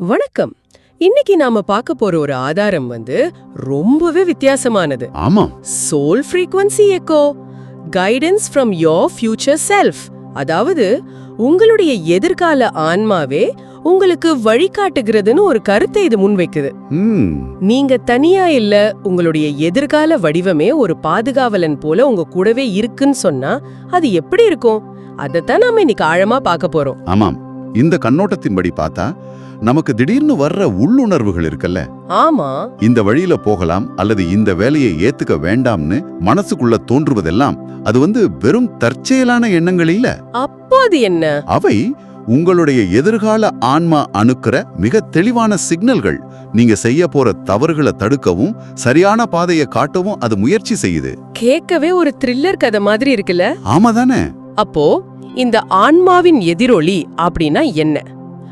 வணக்கம். இன்னைக்கு நாம பார்க்க போற ஒரு ஆதாரம் வந்து ரொம்பவே வித்தியாசமானது. ஆமாம் soul frequency echo guidance from your future self அதாவது உங்களுடைய எதிர்கால ஆன்மாவே உங்களுக்கு வழிகாட்டுகிறதுன்னு ஒரு கருத்தை இது முன்வைக்குது. நீங்க தனியா இல்ல உங்களுடைய எதிர்கால வடிவமே ஒரு பாதுகாவலன் போல உங்க கூடவே இருக்குன்னு சொன்னா அது எப்படி இருக்கும்? அதைத்தான் நாம இன்னைக்கு ஆழமா பார்க்க போறோம். ஆமாம். இந்த கண்ணோட்டத்தின்படி பார்த்தா நமக்கு திடீர்னு வர்ற உள்ளுணர்வுகள் இருக்குல்ல? ஆமா. இந்த வழியில போகலாம் அல்லது இந்த வேலையை ஏத்துக்க வேண்டாம்னு மனசுக்குள்ள தோன்றுவதெல்லாம் அது வந்து வெறும் தற்செயலான எண்ணங்கள் இல்ல. அப்போ அது என்ன? அவை உங்களுடைய எதிர்கால ஆன்மா அணுக்கிற மிக தெளிவான சிக்னல்கள். நீங்க செய்ய போற தவறுகளை தடுக்கவும் சரியான பாதையை காட்டவும் அது முயற்சி செய்யுது. கேட்கவே ஒரு த்ரில்லர் கதை மாதிரி இருக்குல்ல? ஆமாதானே. அப்போ? இந்த ஆன்மாவின் எதிரொலி அப்படின்னா என்ன?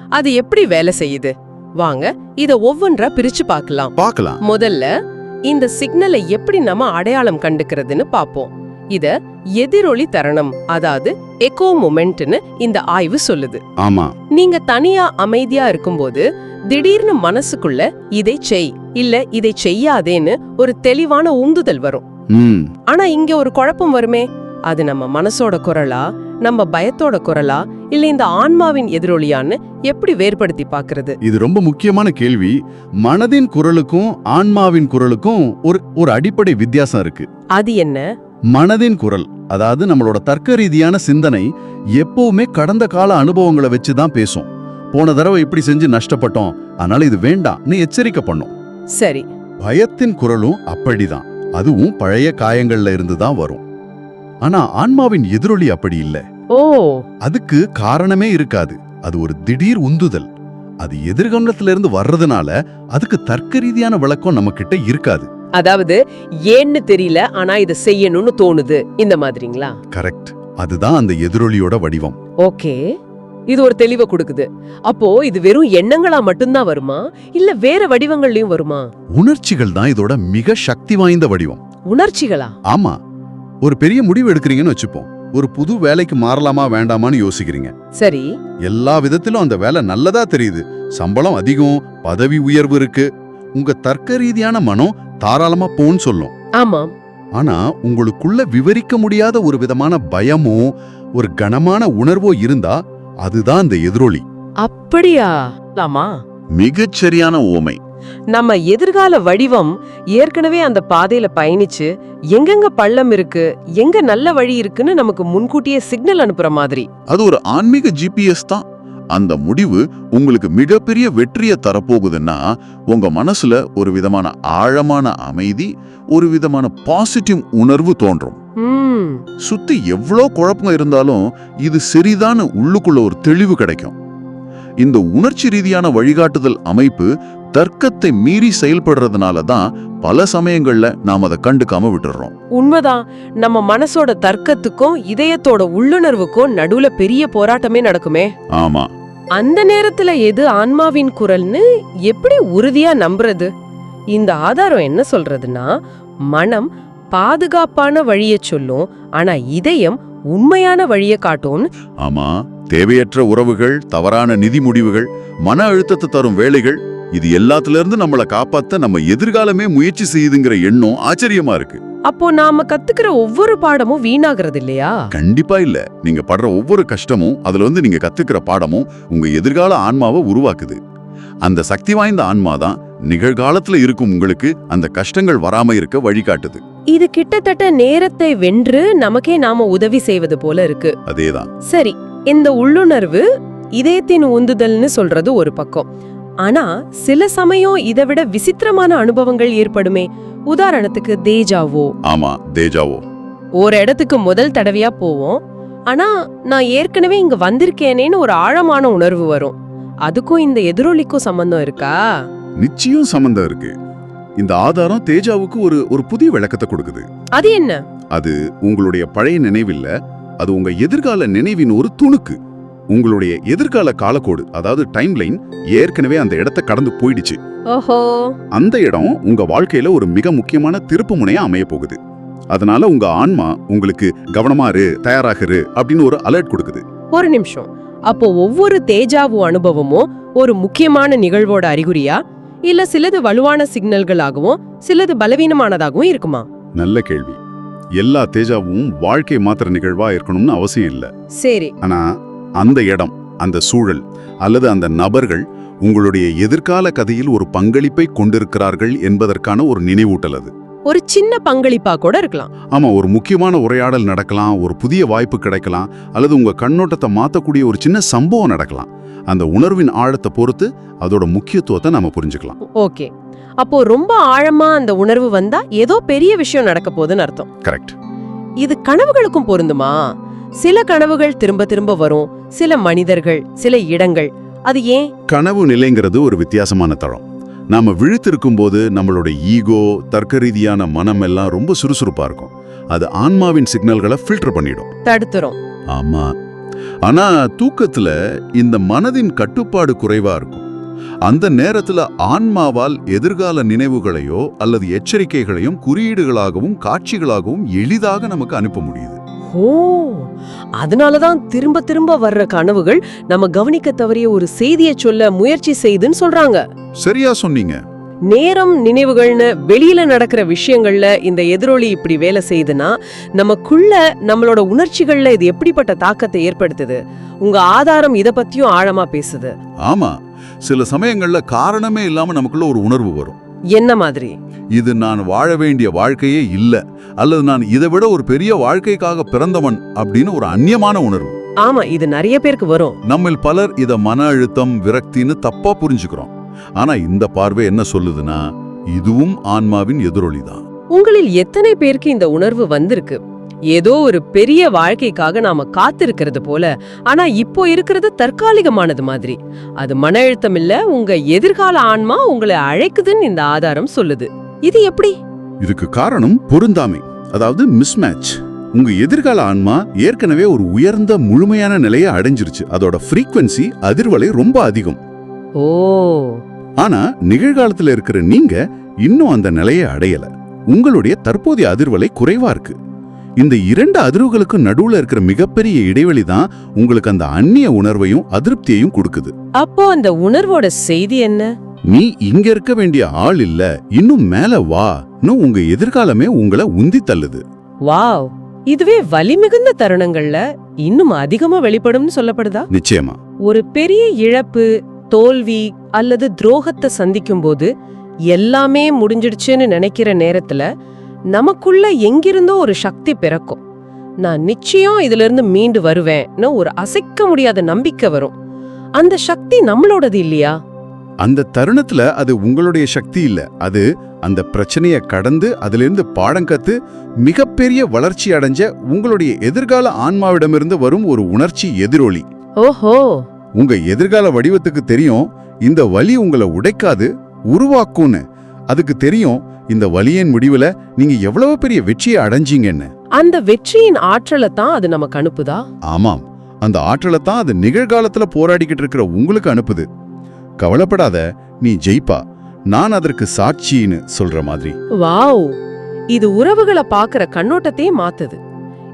அது எப்படி வேலை செய்யுது? வாங்க இத ஒவ்வொன்றா பிரிச்சு பார்க்கலாம். பார்க்கலாம். முதல்ல இந்த சிக்னலை எப்படி நம்ம அடையாளம் கண்டுக்கிறதுன்னு பாப்போம் இத எதிரொலி தருணம் அதாவது எக்கோ மொமெண்ட்னு இந்த ஆய்வு சொல்லுது. ஆமா. நீங்க தனியா அமைதியா இருக்கும்போது திடீர்னு மனசுக்குள்ள இதை செய் இல்ல இதை செய்யாதேன்னு ஒரு தெளிவான உந்துதல் வரும். ஆனா இங்க ஒரு குழப்பம் வருமே? அது நம்ம மனசோட குரலா? நம்ம பயத்தோட குரலா இல்ல இந்த ஆன்மாவின் எதிரொலியான்னு எப்படி வேறுபடுத்தி பாக்குறது இது ரொம்ப முக்கியமான கேள்வி. மனதின் குரலுக்கும் ஆன்மாவின் குரலுக்கும் ஒரு ஒரு அடிப்படை வித்தியாசம் இருக்கு. அது என்ன? மனதின் குரல் அதாவது நம்மளோட தர்க்க ரீதியான சிந்தனை எப்பவுமே கடந்த கால அனுபவங்களை வச்சு தான் பேசும். போன தடவை இப்படி செஞ்சு நஷ்டப்பட்டோம் அதனால இது வேண்டாம்னு எச்சரிக்கை பண்ணும். சரி. பயத்தின் குரலும் அப்படிதான். அதுவும் பழைய காயங்கள்ல இருந்து தான் வரும். ஆனா ஆன்மாவின் எதிரொலி அப்படி இல்ல. ஓ. அதுக்கு காரணமே இருக்காது. அது ஒரு திடீர் உந்துதல். அது எதிர்காலத்துல இருந்து வர்றதுனால அதுக்கு தர்க்க ரீதியான விளக்கம் நம்ம கிட்ட இருக்காது. அதாவது ஏன்னு தெரியல ஆனா இத செய்யணும்னு தோணுது. இந்த மாதிரிங்களா? கரெக்ட். அதுதான் அந்த எதிரொலியோட வடிவம். ஓகே. இது ஒரு தெளிவை கொடுக்குது. அப்போ இது வெறும் எண்ணங்களா மட்டும்தான் வருமா? இல்ல வேற வடிவங்கள்லயும் வருமா? உணர்ச்சிகள் தான் இதோட மிக சக்தி வாய்ந்த வடிவம். உணர்ச்சிகளா? ஆமா. ஒரு பெரிய முடிவு எடுக்கிறீங்கன்னு வச்சுப்போம். ஒரு புது வேலைக்கு மாறலாமா வேண்டாமான்னு யோசிக்கிறீங்க. சரி. எல்லா விதத்திலும் அந்த வேலை நல்லதா தெரியுது. சம்பளம் அதிகம் பதவி உயர்வு இருக்கு. உங்க தர்க்க ரீதியான மனம் தாராளமா போன்னு சொல்லும். ஆமாம். ஆனா உங்களுக்குள்ள விவரிக்க முடியாத ஒரு விதமான பயமோ ஒரு கனமான உணர்வோ இருந்தா அதுதான் அந்த எதிரொலி. அப்படியா? ஆமா மிகச் சரியான ஓமை. நம்ம எதிர்கால வடிவம் ஏற்கனவே அந்த பாதையில பயணிச்சு எங்கெங்க பள்ளம் இருக்கு எங்க நல்ல வழி இருக்குன்னு நமக்கு முன்கூட்டியே சிக்னல் அனுப்புற மாதிரி. அது ஒரு ஆன்மீக ஜிபிஎஸ் தான். அந்த முடிவு உங்களுக்கு மிகப்பெரிய வெற்றியை தரப்போகுதுன்னா உங்க மனசுல ஒரு விதமான ஆழமான அமைதி ஒரு விதமான பாசிட்டிவ் உணர்வு தோன்றும். சுத்தி எவ்வளோ குழப்பம் இருந்தாலும் இது சரிதான்னு உள்ளுக்குள்ள ஒரு தெளிவு கிடைக்கும். இந்த உணர்ச்சி ரீதியான வழிகாட்டுதல் அமைப்பு தர்க்கத்தை மீறி செயல்படுறதுனால தான் பல சமயங்கள்ல நாம் அதை கண்டுக்காம விட்டுறோம். உண்மைதான். நம்ம மனசோட தர்க்கத்துக்கும் இதயத்தோட உள்ளுணர்வுக்கும் நடுவுல பெரிய போராட்டமே நடக்குமே. ஆமா. அந்த நேரத்துல எது ஆன்மாவின் குரல்னு எப்படி உறுதியா நம்புறது? இந்த ஆதாரம் என்ன சொல்றதுன்னா மனம் பாதுகாப்பான வழியை சொல்லும் ஆனா இதயம் உண்மையான வழியை காட்டும்னு. ஆமா. தேவையற்ற உறவுகள் தவறான நிதி முடிவுகள் மன அழுத்தத்தை தரும் வேலைகள் இது எல்லாத்துல இருந்து நம்மளை காப்பாத்த நம்ம எதிர்காலமே முயற்சி செய்யுதுங்கிற எண்ணம் ஆச்சரியமா இருக்கு. அப்போ நாம கத்துக்கிற ஒவ்வொரு பாடமும் வீணாகிறது இல்லையா? கண்டிப்பா இல்ல. நீங்க படுற ஒவ்வொரு கஷ்டமும் அதுல வந்து நீங்க கத்துக்கிற பாடமும் உங்க எதிர்கால ஆன்மாவை உருவாக்குது. அந்த சக்தி வாய்ந்த ஆன்மா தான் நிகழ்காலத்துல இருக்கும் உங்களுக்கு அந்த கஷ்டங்கள் வராம இருக்க வழிகாட்டுது. இது கிட்டத்தட்ட நேரத்தை வென்று நமக்கே நாம உதவி செய்வது போல இருக்கு. அதேதான். சரி இந்த உள்ளுணர்வு இதயத்தின் உந்துதல்னு சொல்றது ஒரு பக்கம். ஆனா சில சமயம் இதை விட விசித்திரமான அனுபவங்கள் ஏற்படுமே. உதாரணத்துக்கு தேஜாவோ. ஆமா தேஜாவோ. ஒரு இடத்துக்கு முதல் தடவையா போவோம். ஆனா நான் ஏற்கனவே இங்க வந்திருக்கேனேன்னு ஒரு ஆழமான உணர்வு வரும். அதுக்கும் இந்த எதிரொலிக்கும் சம்பந்தம் இருக்கா? நிச்சயம் சம்பந்தம் இருக்கு. இந்த ஆதாரம் தேஜாவுக்கு ஒரு ஒரு புதிய விளக்கத்தை கொடுக்குது. அது என்ன? அது உங்களுடைய பழைய நினைவில்ல அது உங்க எதிர்கால நினைவின் ஒரு துணுக்கு. உங்களுடைய எதிர்கால காலக்கோடு அதாவது டைம் லைன் ஏற்கனவே அந்த இடத்தை கடந்து போயிடுச்சு. ஓஹோ. அந்த இடம் உங்க வாழ்க்கையில ஒரு மிக முக்கியமான திருப்பு முனையா அமைய போகுது. அதனால உங்க ஆன்மா உங்களுக்கு கவனமா இரு தயாராக இரு அப்படின்னு ஒரு அலர்ட் கொடுக்குது. ஒரு நிமிஷம். அப்போ ஒவ்வொரு தேஜாவு அனுபவமும் ஒரு முக்கியமான நிகழ்வோட அறிகுறியா? இல்ல சிலது வலுவான சிக்னல்களாகவும் சிலது பலவீனமானதாகவும் இருக்குமா? நல்ல கேள்வி. எல்லா தேஜாவும் வாழ்க்கை மாத்திர நிகழ்வா இருக்கணும்னு அவசியம் இல்ல. சரி. ஆனா அந்த இடம் அந்த சூழல் அல்லது அந்த நபர்கள் உங்களுடைய எதிர்கால கதையில் ஒரு பங்களிப்பை கொண்டிருக்கிறார்கள் என்பதற்கான ஒரு நினைவூட்டல் அது. ஒரு சின்ன பங்களிப்பா கூட இருக்கலாம். ஆமா ஒரு முக்கியமான உரையாடல் நடக்கலாம் ஒரு புதிய வாய்ப்பு கிடைக்கலாம் அல்லது உங்க கண்ணோட்டத்தை மாத்தக்கூடிய ஒரு சின்ன சம்பவம் நடக்கலாம். அந்த உணர்வின் ஆழத்தை பொறுத்து அதோட முக்கியத்துவத்தை நாம புரிஞ்சுக்கலாம். ஓகே. அப்போ ரொம்ப ஆழமா அந்த உணர்வு வந்தா ஏதோ பெரிய விஷயம் நடக்க போகுதுன்னு அர்த்தம். கரெக்ட். இது கனவுகளுக்கும் பொருந்துமா? சில கனவுகள் திரும்ப திரும்ப வரும். சில மனிதர்கள் சில இடங்கள். அது ஏன்? கனவு நிலைங்கிறது ஒரு வித்தியாசமான தளம். நாம விழித்திருக்கும் போது நம்மளோட ஈகோ தர்க்க ரீதியான மனம் எல்லாம் ரொம்ப சுறுசுறுப்பா இருக்கும். அது ஆன்மாவின் சிக்னல்களை ஃபில்டர் பண்ணிடும். தடுத்துரும். ஆமா. ஆனா தூக்கத்துல இந்த மனதின் கட்டுப்பாடு குறைவா இருக்கும். அந்த நேரத்துல ஆன்மாவால் எதிர்கால நினைவுகளையோ அல்லது எச்சரிக்கைகளையும் குறியீடுகளாகவும் காட்சிகளாகவும் எளிதாக நமக்கு அனுப்ப முடியுது. ஓ அதனாலதான் திரும்ப திரும்ப வர்ற கனவுகள் நம்ம கவனிக்க தவறிய ஒரு செய்தியை சொல்ல முயற்சி செய்துன்னு சொல்றாங்க. சரியா சொன்னீங்க. நேரம் நினைவுகள்னு வெளியில நடக்கிற விஷயங்கள்ல இந்த எதிரொலி இப்படி வேலை செய்யுதுன்னா நமக்குள்ள நம்மளோட உணர்ச்சிகள்ல இது எப்படிப்பட்ட தாக்கத்தை ஏற்படுத்துது? உங்க ஆதாரம் இத பத்தியும் ஆழமா பேசுது. ஆமா. சில சமயங்கள்ல காரணமே இல்லாம நமக்குள்ள ஒரு உணர்வு வரும். என்ன மாதிரி? இது நான் வாழ வேண்டிய வாழ்க்கையே இல்ல. அல்லது நான் இதை விட ஒரு பெரிய வாழ்க்கைக்காக பிறந்தவன் அப்படின்னு ஒரு அந்நியமான உணர்வு. ஆமா இது நிறைய பேருக்கு வரும். நம்மில் பலர் இத மன அழுத்தம் விரக்தின்னு தப்பா புரிஞ்சுக்கிறோம். ஆனா இந்த பார்வை என்ன சொல்லுதுன்னா இதுவும் ஆன்மாவின் எதிரொலிதான். உங்களில் எத்தனை பேருக்கு இந்த உணர்வு வந்திருக்கு? ஏதோ ஒரு பெரிய வாழ்க்கைக்காக நாம காத்திருக்கிறது போல. ஆனா இப்போ இருக்கிறது தற்காலிகமானது மாதிரி. அது மன அழுத்தம் இல்ல உங்க எதிர்கால ஆன்மா உங்களை அழைக்குதுன்னு இந்த ஆதாரம் சொல்லுது. இது எப்படி? இதுக்கு காரணம் பொருந்தாமை அதாவது மிஸ்மேட்ச் உங்க எதிர்கால ஆன்மா ஏற்கனவே ஒரு உயர்ந்த முழுமையான நிலையை அடைஞ்சிருச்சு. அதோட ஃப்ரீக்வன்சி அதிர்வலை ரொம்ப அதிகம். ஓ. ஆனா நிகழ்காலத்துல இருக்கிற நீங்க இன்னும் அந்த நிலையை அடையல. உங்களுடைய தற்போதைய அதிர்வலை குறைவா இருக்கு. இந்த இரண்டு அதிர்வுகளுக்கு நடுவுல இருக்கிற மிகப்பெரிய இடைவெளி தான் உங்களுக்கு அந்த அந்நிய உணர்வையும் அதிருப்தியையும் கொடுக்குது. அப்போ அந்த உணர்வோட செய்தி என்ன? நீ இங்க இருக்க வேண்டிய ஆள் இல்ல இன்னும் மேல வா. உங்க எதிர்காலமே உங்களை உந்தி தள்ளுது. வாவ் இதுவே வலிமிகுந்த தருணங்கள்ல இன்னும் அதிகமா வெளிப்படும்னு சொல்லப்படுதா? நிச்சயமா. ஒரு பெரிய இழப்பு தோல்வி அல்லது துரோகத்தை சந்திக்கும் போது எல்லாமே முடிஞ்சிடுச்சுன்னு நினைக்கிற நேரத்துல நமக்குள்ள எங்கிருந்தோ ஒரு சக்தி பிறக்கும். நான் நிச்சயம் இதுல இருந்து மீண்டு வருவேன்னு ஒரு அசைக்க முடியாத நம்பிக்கை வரும். அந்த சக்தி நம்மளோடது இல்லையா? அந்த தருணத்துல அது உங்களுடைய சக்தி இல்ல. அது அந்த பிரச்சனைய கடந்து அதிலிருந்து பாடம் கத்து மிகப்பெரிய வளர்ச்சி அடைஞ்ச உங்களுடைய எதிர்கால ஆன்மாவிடமிருந்து வரும் ஒரு உணர்ச்சி எதிரொலி. ஓஹோ! உங்க எதிர்கால வடிவத்துக்கு தெரியும் இந்த வலி உங்களை உடைக்காது உருவாக்கும்னு. அதுக்கு தெரியும் இந்த வலியின் முடிவுல நீங்க எவ்வளவு பெரிய வெற்றியை அடைஞ்சீங்கன்னு. அந்த வெற்றியின் ஆற்றலை தான் அது நமக்கு அனுப்புதா? ஆமாம். அந்த ஆற்றலை தான் அது நிகழ்காலத்துல போராடிக்கிட்டு இருக்கிற உங்களுக்கு அனுப்புது. கவலைப்படாத நீ ஜெயிப்பா. நான் அதற்கு சாட்சின்னு சொல்ற மாதிரி. வாவ்! இது உறவுகளை பாக்குற கண்ணோட்டத்தையே மாத்துது.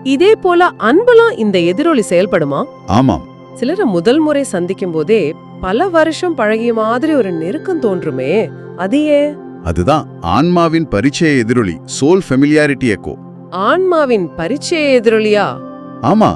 இதே போல அன்புலாம் இந்த எதிரொலி செயல்படுமா? ஆமாம். சிலரை முதல் முறை சந்திக்கும் போதே பல வருஷம் பழகிய மாதிரி ஒரு நெருக்கம் தோன்றுமே. அது ஏன்? அதுதான் ஆன்மாவின் பரிச்சய எதிரொலி சோல் ஃபெமிலியாரிட்டி எக்கோ ஆன்மாவின் பரிச்சய எதிரொலியா? ஆமா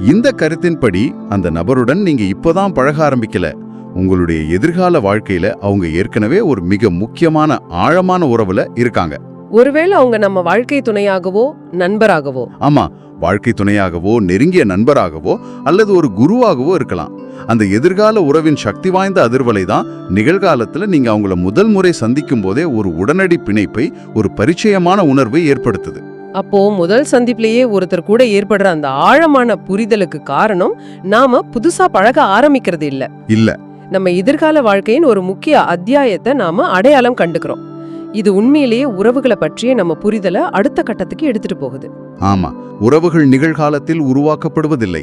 இந்த கருத்தின்படி அந்த நபருடன் நீங்க இப்பதான் பழக ஆரம்பிக்கல. உங்களுடைய எதிர்கால வாழ்க்கையில அவங்க ஏற்கனவே ஒரு மிக முக்கியமான ஆழமான உறவுல இருக்காங்க. ஒருவேளை அவங்க நம்ம வாழ்க்கை துணையாகவோ நண்பராகவோ? ஆமா வாழ்க்கை துணையாகவோ நெருங்கிய நண்பராகவோ அல்லது ஒரு குருவாகவோ இருக்கலாம். அந்த எதிர்கால உறவின் சக்தி வாய்ந்த அதிர்வலை தான் நிகழ்காலத்துல நீங்க அவங்கள முதல் முறை சந்திக்கும் போதே ஒரு உடனடி பிணைப்பை ஒரு பரிச்சயமான உணர்வை ஏற்படுத்துது. அப்போ முதல் சந்திப்பிலேயே ஒருத்தர் கூட ஏற்படுற அந்த ஆழமான புரிதலுக்கு காரணம் நாம புதுசா பழக ஆரம்பிக்கிறது இல்ல. இல்ல. நம்ம எதிர்கால வாழ்க்கையின் ஒரு முக்கிய அத்தியாயத்தை நாம அடையாளம் கண்டுக்கிறோம். இது உண்மையிலேயே உறவுகளை பற்றிய நம்ம புரிதலை அடுத்த கட்டத்துக்கு எடுத்துட்டு போகுது. ஆமா உறவுகள் நிகழ்காலத்தில் உருவாக்கப்படுவதில்லை.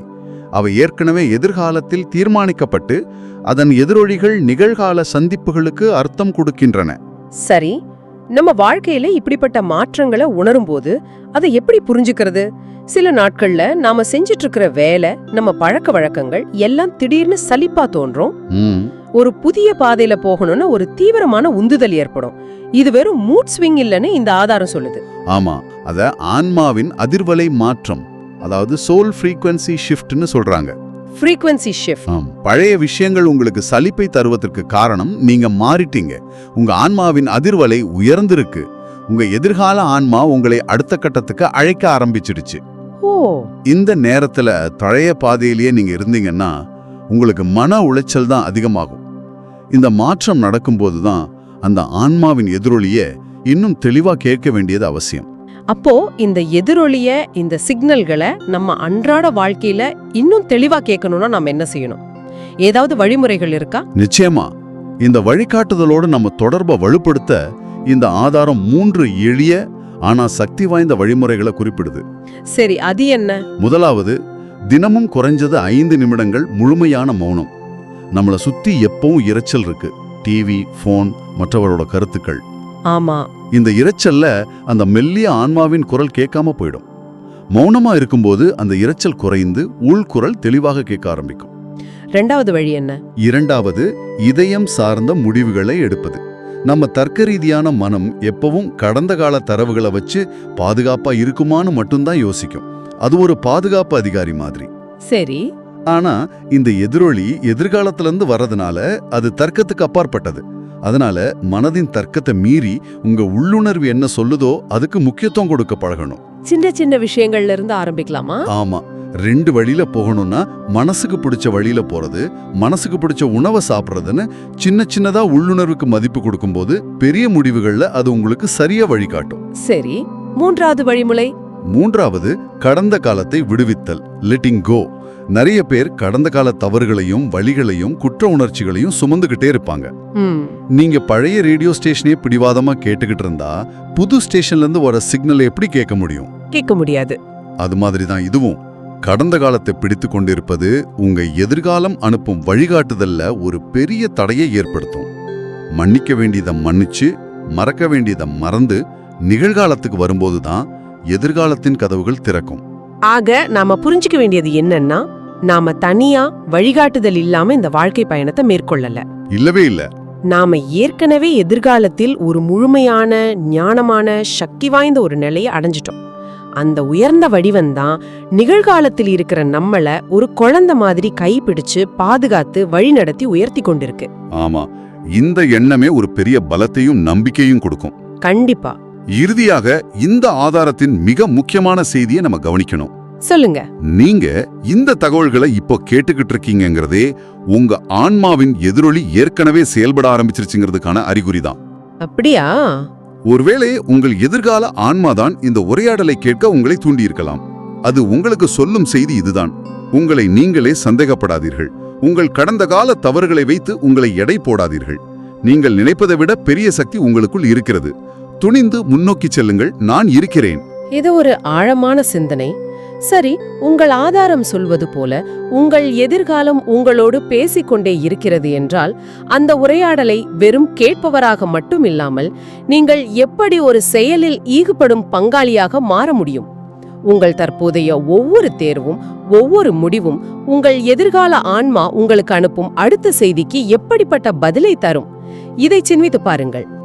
அவை ஏற்கனவே எதிர்காலத்தில் தீர்மானிக்கப்பட்டு அதன் எதிரொலிகள் நிகழ்கால சந்திப்புகளுக்கு அர்த்தம் கொடுக்கின்றன. சரி நம்ம வாழ்க்கையில இப்படிப்பட்ட மாற்றங்களை உணரும்போது அதை எப்படி புரிஞ்சுக்கிறது? சில நாட்கள்ல நாம செஞ்சிட்டு இருக்கிற வேலை நம்ம பழக்க வழக்கங்கள் எல்லாம் திடீர்னு சலிப்பா தோன்றும். ம். ஒரு புதிய பாதையில போகணும்னு ஒரு தீவிரமான உந்துதல் ஏற்படும். இது வெறும் மூட் ஸ்விங் இல்லைன்னு இந்த ஆதாரம் சொல்லுது. ஆமா அத ஆன்மாவின் அதிர்வலை மாற்றம் அதாவது சோல் ஃப்ரீக்வன்சி ஷிஃப்ட்னு சொல்றாங்க. ஃப்ரீக்வன்சி ஷிஃப்ட் பழைய விஷயங்கள் உங்களுக்கு சலிப்பை தருவதற்கு காரணம் நீங்க மாறிட்டீங்க. உங்க ஆன்மாவின் அதிர்வலை உயர்ந்திருக்கு. உங்க எதிர்கால ஆன்மா உங்களை அடுத்த கட்டத்துக்கு அழைக்க ஆரம்பிச்சிடுச்சு. ஓ. இந்த நேரத்துல பழைய பாதையிலேயே நீங்க இருந்தீங்கன்னா உங்களுக்கு மன உளைச்சல் தான் அதிகமாகும். இந்த மாற்றம் நடக்கும்போது தான் அந்த ஆன்மாவின் எதிரொலிய இன்னும் தெளிவா கேட்க வேண்டியது அவசியம். அப்போ இந்த எதிரொலிய இந்த சிக்னல்களை நம்ம அன்றாட வாழ்க்கையில இன்னும் தெளிவா கேட்கணும்னா நாம என்ன செய்யணும்? ஏதாவது வழிமுறைகள் இருக்கா? நிச்சயமா. இந்த வழிகாட்டுதலோடு நம்ம தொடர்பை வலுப்படுத்த இந்த ஆதாரம் மூன்று எளிய ஆனா சக்தி வாய்ந்த வழிமுறைகளை குறிப்பிடுது. சரி அது என்ன? முதலாவது தினமும் குறைஞ்சது ஐந்து நிமிடங்கள் முழுமையான மௌனம். நம்மளை சுத்தி எப்பவும் இரைச்சல் இருக்கு. டிவி ஃபோன் மற்றவரோட கருத்துக்கள். ஆமா. இந்த இரைச்சல்ல அந்த மெல்லிய ஆன்மாவின் குரல் கேட்காம போயிடும். மௌனமா இருக்கும்போது அந்த இரைச்சல் குறைந்து உள்குரல் தெளிவாக கேட்க ஆரம்பிக்கும். ரெண்டாவது வழி என்ன? இரண்டாவது இதயம் சார்ந்த முடிவுகளை எடுப்பது. நம்ம தர்க்க ரீதியான மனம் எப்பவும் கடந்த கால தரவுகளை வச்சு பாதுகாப்பா இருக்குமான்னு மட்டும்தான் யோசிக்கும். அது ஒரு பாதுகாப்பு அதிகாரி மாதிரி. சரி. ஆனா இந்த எதிரொலி எதிர்காலத்திலிருந்து வர்றதுனால அது தர்க்கத்துக்கு அப்பாற்பட்டது. அதனால மனதின் தர்க்கத்தை மீறி உங்க உள்ளுணர்வு என்ன சொல்லுதோ அதுக்கு முக்கியத்துவம் கொடுக்க பழகணும் சின்ன சின்ன விஷயங்கள்ல இருந்து ஆரம்பிக்கலாமா? ஆமா. ரெண்டு வழியில போகணும்னா மனசுக்கு பிடிச்ச வழியில போறது மனசுக்கு பிடிச்ச உணவை சாப்பிடுறதுன்னு சின்ன சின்னதா உள்ளுணர்வுக்கு மதிப்பு கொடுக்கும்போது பெரிய முடிவுகள்ல அது உங்களுக்கு சரியா வழிகாட்டும். சரி. மூன்றாவது வழிமுறை? மூன்றாவது கடந்த காலத்தை விடுவித்தல் லெட்டிங் கோ நிறைய பேர் கடந்த கால தவறுகளையும் வழிகளையும் குற்ற உணர்ச்சிகளையும் சுமந்துகிட்டே இருப்பாங்க. நீங்க பழைய ரேடியோ ஸ்டேஷனே பிடிவாதமா கேட்டுக்கிட்டு இருந்தா புது ஸ்டேஷன்ல இருந்து வர சிக்னல் எப்படி கேட்க முடியும்? கேட்க முடியாது. அது மாதிரி தான் இதுவும். கடந்த காலத்தை பிடித்து கொண்டிருப்பது உங்க எதிர்காலம் அனுப்பும் வழிகாட்டுதல்ல ஒரு பெரிய தடையை ஏற்படுத்தும். மன்னிக்க வேண்டியதை மன்னிச்சு மறக்க வேண்டியதை மறந்து நிகழ்காலத்துக்கு வரும்போது தான் எதிர்காலத்தின் கதவுகள் திறக்கும். ஆக நாம புரிஞ்சுக்க வேண்டியது என்னன்னா நாம தனியா வழிகாட்டுதல் இல்லாம இந்த வாழ்க்கை பயணத்தை மேற்கொள்ளல. இல்லவே இல்ல. நாம ஏற்கனவே எதிர்காலத்தில் ஒரு முழுமையான ஞானமான சக்தி வாய்ந்த ஒரு நிலையை அடைஞ்சிட்டோம். அந்த உயர்ந்த வடிவம்தான் நிகழ்காலத்தில் இருக்கிற நம்மள ஒரு குழந்தை மாதிரி கைப்பிடிச்சு பாதுகாத்து வழிநடத்தி உயர்த்தி கொண்டிருக்கு. ஆமா. இந்த எண்ணமே ஒரு பெரிய பலத்தையும் நம்பிக்கையும் கொடுக்கும். கண்டிப்பா. இறுதியாக இந்த ஆதாரத்தின் மிக முக்கியமான செய்தியை நம்ம கவனிக்கணும். சொல்லுங்க. நீங்க இந்த தகவல்களை இப்போ கேட்டுக்கிட்டு இருக்கீங்கங்கிறதே உங்க ஆன்மாவின் எதிரொலி ஏற்கனவே செயல்பட ஆரம்பிச்சிருச்சுங்கிறதுக்கான அறிகுறிதான் அப்படியா? ஒருவேளை உங்கள் எதிர்கால ஆன்மாதான் இந்த உரையாடலை கேட்க உங்களை தூண்டியிருக்கலாம். அது உங்களுக்கு சொல்லும் செய்தி இதுதான். உங்களை நீங்களே சந்தேகப்படாதீர்கள். உங்கள் கடந்த கால தவறுகளை வைத்து உங்களை எடை போடாதீர்கள். நீங்கள் நினைப்பதை விட பெரிய சக்தி உங்களுக்குள் இருக்கிறது. துணிந்து முன்னோக்கி செல்லுங்கள். நான் இருக்கிறேன். இது ஒரு ஆழமான சிந்தனை. சரி உங்கள் ஆதாரம் சொல்வது போல உங்கள் எதிர்காலம் உங்களோடு பேசிக்கொண்டே இருக்கிறது என்றால் அந்த உரையாடலை வெறும் கேட்பவராக மட்டும் இல்லாமல் நீங்கள் எப்படி ஒரு செயலில் ஈகப்படும் பங்காளியாக மாற முடியும்? உங்கள் தற்போதைய ஒவ்வொரு தேர்வும் ஒவ்வொரு முடிவும் உங்கள் எதிர்கால ஆன்மா உங்களுக்கு அனுப்பும் அடுத்த செய்திக்கு எப்படிப்பட்ட பதிலை தரும்? இதை சின்வித்து பாருங்கள்.